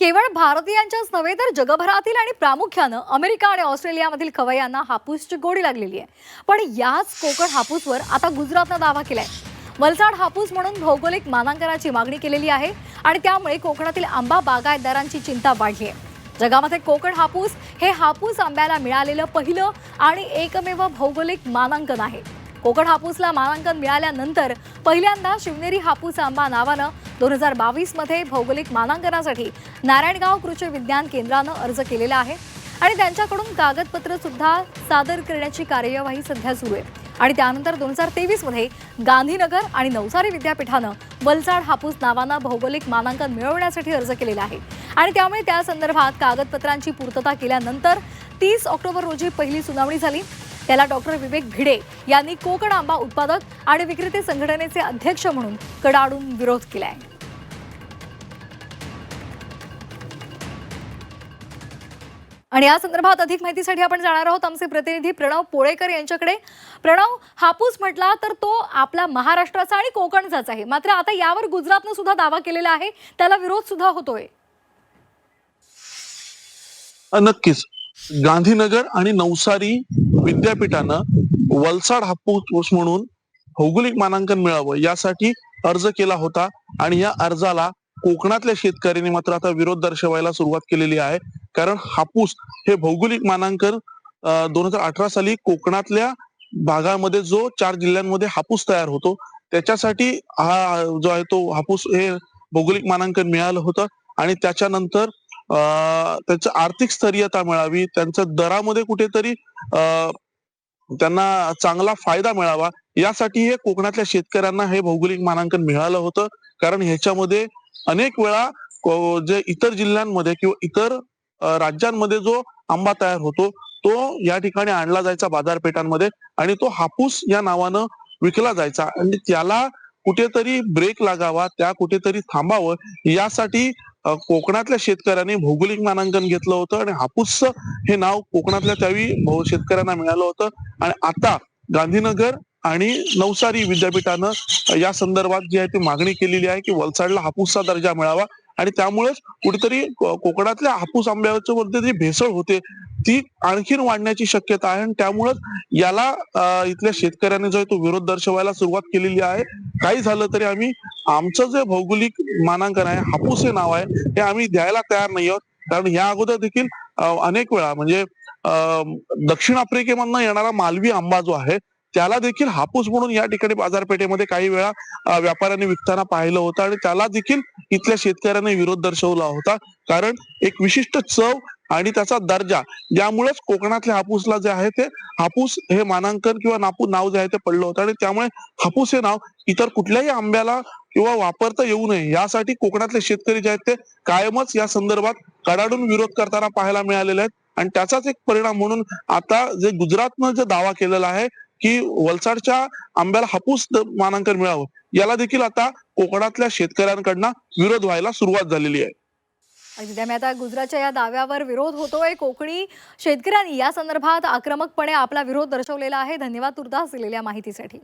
केवळ भारतीयांच्याच नव्हे तर जगभरातील आणि प्रामुख्यानं अमेरिका आणि ऑस्ट्रेलियामधील खवय्यांना हापूसची गोडी लागलेली आहे. पण याच कोकण हापूसवर आता गुजरातनं दावा केलाय. वलसाड हापूस म्हणून भौगोलिक मानांकनाची मागणी केलेली आहे आणि त्यामुळे कोकणातील आंबा बागायतदारांची चिंता वाढली आहे. जगामध्ये कोकण हापूस हे हापूस आंब्याला मिळालेलं पहिलं आणि एकमेव भौगोलिक मानांकन आहे. कोकण हापूसला मानांकन मिळाल्यानंतर पहिल्यांदा शिवनेरी हापूस आंबा नावानं दोन हजार बावीसमध्ये भौगोलिक मानांकनासाठी नारायणगाव कृषी विज्ञान केंद्रानं अर्ज केलेला आहे. आणि त्यांच्याकडून कागदपत्र सुद्धा सादर करण्याची कार्यवाही सध्या सुरू आहे. आणि त्यानंतर दोन हजार तेवीसमध्ये गांधीनगर आणि नवसारी विद्यापीठानं वलसाड हापूस नावानं भौगोलिक मानांकन मिळवण्यासाठी अर्ज केलेला आहे. आणि त्यामुळे त्या संदर्भात कागदपत्रांची पूर्तता केल्यानंतर तीस ऑक्टोबर रोजी पहिली सुनावणी झाली. त्याला डॉक्टर विवेक भिडे यांनी कोकण आंबा उत्पादक आणि विक्रेते संघटनेचे अध्यक्ष म्हणून कडाडून विरोध केलाय. आणि या संदर्भात अधिक माहितीसाठी आपण जाणार आहोत. आमचे प्रतिनिधी प्रणव पोळेकर यांच्याकडे. प्रणव हापूस म्हटला तर तो आपला महाराष्ट्राचा आणि कोकणचाच आहे. मात्र आता यावर गुजरातनं सुद्धा दावा केलेला आहे. त्याला विरोध सुद्धा होतोय. नक्कीच. गांधीनगर आणि नवसारी विद्यापीठानं वलसाड हापूस म्हणून भौगोलिक मानांकन मिळावं यासाठी अर्ज केला होता. आणि या अर्जाला कोकणातल्या शेतकऱ्यांनी मात्र आता विरोध दर्शवायला सुरुवात केलेली आहे. कारण हापूस हे भौगोलिक मानांकन दोन हजार अठरा साली कोकणातल्या भागामध्ये जो चार जिल्ह्यांमध्ये हापूस तयार होतो त्याच्यासाठी हा जो आहे तो हापूस हे भौगोलिक मानांकन मिळालं होतं. आणि त्याच्यानंतर त्याचं आर्थिक स्थैर्यता मिळावी त्यांचं दरामध्ये कुठेतरी त्यांना चांगला फायदा मिळावा यासाठी हे कोकणातल्या शेतकऱ्यांना हे भौगोलिक मानांकन मिळालं होतं. कारण ह्याच्यामध्ये अनेक वेळा जे इतर जिल्ह्यांमध्ये किंवा इतर राज्यांमध्ये जो आंबा तयार होतो तो या ठिकाणी आणला जायचा बाजारपेठांमध्ये आणि तो हापूस या नावानं विकला जायचा. आणि त्याला कुठेतरी ब्रेक लागावा त्या कुठेतरी थांबावं यासाठी कोकणातल्या शेतकऱ्यांनी भौगोलिक मानांकन घेतलं होतं आणि हापूस हे नाव कोकणातल्या त्यावेळी भाऊ शेतकऱ्यांना मिळालं होतं. आणि आता गांधीनगर आणि नवसारी विद्यापीठानं या संदर्भात जी आहे ती मागणी केलेली आहे की वलसाडला हापूसचा दर्जा मिळावा. आणि त्यामुळेच कुठेतरी कोकणातल्या हापूस आंब्याच्या मध्ये जी भेसळ होते. ती आणखीन वाढण्याची शक्यता आहे आणि त्यामुळेच याला इथल्या शेतकऱ्यांनी जो आहे तो विरोध दर्शवायला सुरुवात केलेली आहे. काही झालं तरी आम्ही आमचं जे भौगोलिक मानांकन आहे हापूस हे नाव आहे हे आम्ही द्यायला तयार नाही आहोत. कारण या अगोदर देखील अनेक वेळा म्हणजे दक्षिण आफ्रिकेमधनं येणारा मालवी आंबा जो आहे त्याला देखील हापूस म्हणून या ठिकाणी बाजारपेठेमध्ये काही वेळा व्यापाऱ्यांनी विकताना पाहिलं होतं आणि त्याला देखील इथल्या शेतकऱ्यांनी विरोध दर्शवला होता. कारण एक विशिष्ट चव आणि त्याचा दर्जा. ज्यामुळेच कोकणातल्या हापूसला जे आहे ते हापूस हे मानांकन किंवा नापू नाव जे आहे ते पडलं होतं. आणि त्यामुळे हापूस हे नाव इतर कुठल्याही आंब्याला किंवा वापरता येऊ नये. यासाठी कोकणातले शेतकरी जे आहेत ते कायमच या संदर्भात कडाडून विरोध करताना पाहायला मिळालेले आहेत. आणि त्याचाच एक परिणाम म्हणून आता जे गुजरातनं जे दावा केलेला आहे की वलसाडच्या आंब्याला हापूस मानांकन मिळावं याला देखील आता कोकणातल्या शेतकऱ्यांकडनं विरोध व्हायला सुरुवात झालेली आहे. त्यामुळे आता गुजरातच्या या दाव्यावर विरोध होतोय. कोकणी शेतकऱ्यांनी या संदर्भात आक्रमकपणे आपला विरोध दर्शवलेला आहे. धन्यवाद तुर्तास दिलेल्या माहितीसाठी.